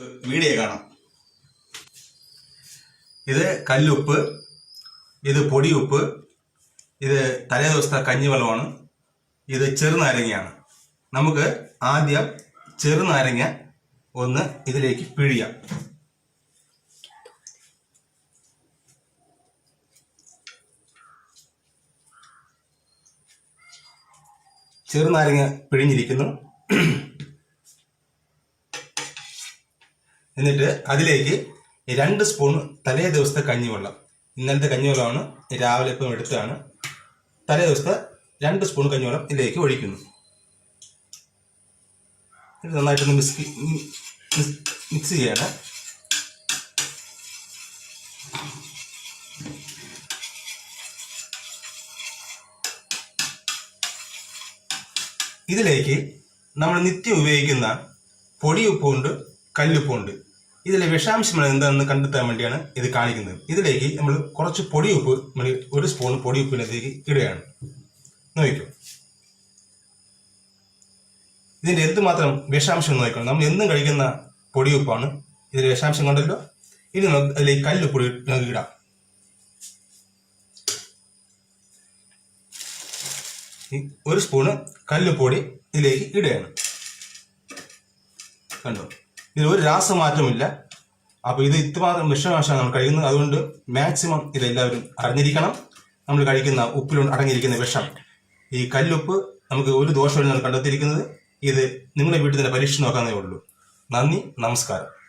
Video കാണാം. ഇത് കല്ലുപ്പ് ഇത് പൊടിയുപ്പ് ഇത് തലേ ദിവസത്തെ കഞ്ഞിവെള്ളമാണ് ഇത് ചെറുനാരങ്ങയാണ്. നമുക്ക് ആദ്യം ചെറുനാരങ്ങ ഒന്ന് ഇതിലേക്ക് പിഴിയാം. ചെറുനാരങ്ങ പിഴിഞ്ഞിരിക്കുന്നു. എന്നിട്ട് അതിലേക്ക് രണ്ട് സ്പൂൺ തലേ ദിവസത്തെ കഞ്ഞിവെള്ളം. ഇന്നലത്തെ കഞ്ഞിവെള്ളമാണ് രാവിലെ ഇപ്പം എടുത്തതാണ്. തലേ ദിവസത്തെ രണ്ട് സ്പൂൺ കഞ്ഞിവെള്ളം ഇതിലേക്ക് ഒഴിക്കുന്നു. നന്നായിട്ടൊന്ന് മിക്സ് മിക്സ് ചെയ്യണം. ഇതിലേക്ക് നമ്മൾ നിത്യം ഉപയോഗിക്കുന്ന പൊടിയുപ്പുണ്ട് കല്ലുപ്പുണ്ട്. ഇതിലെ വിഷാംശം എന്താണെന്ന് കണ്ടെത്താൻ വേണ്ടിയാണ് ഇത് കാണിക്കുന്നത്. ഇതിലേക്ക് നമ്മൾ കുറച്ച് പൊടിയുപ്പ് നമ്മൾ ഒരു സ്പൂൺ പൊടിയുപ്പിനകത്തേക്ക് ഇടുകയാണ്. നോക്കിക്കോ. ഇതിന്റെ എന്തുമാത്രം വിഷാംശം നോക്കണം. നമ്മൾ എന്നും കഴിക്കുന്ന പൊടിയുപ്പാണ്. ഇതിൽ വിഷാംശം കണ്ടല്ലോ. ഇനി നമുക്ക് അതിലേക്ക് കല്ലുപ്പൊടി നമുക്ക് ഇടാം. ഒരു സ്പൂണ് കല്ലുപ്പൊടി ഇതിലേക്ക് ഇടുകയാണ്. കണ്ടോ? ഇതിൽ ഒരു രാസമാറ്റമില്ല അപ്പൊ ഇത് ഇത്രമാത്രം വിഷമാശാണ് നമ്മൾ കഴിക്കുന്നത്. അതുകൊണ്ട് മാക്സിമം ഇതെല്ലാവരും അറിഞ്ഞിരിക്കണം. നമ്മൾ കഴിക്കുന്ന ഉപ്പിൽ അടങ്ങിയിരിക്കുന്ന വിഷം. ഈ കല്ലുപ്പ് നമുക്ക് ഒരു ദോഷമില്ല കണ്ടെത്തിയിരിക്കുന്നത്. ഇത് നിങ്ങളുടെ വീട്ടിൽ തന്നെ പരീക്ഷിച്ച് നോക്കാന്നേ ഉള്ളൂ. നന്ദി നമസ്കാരം.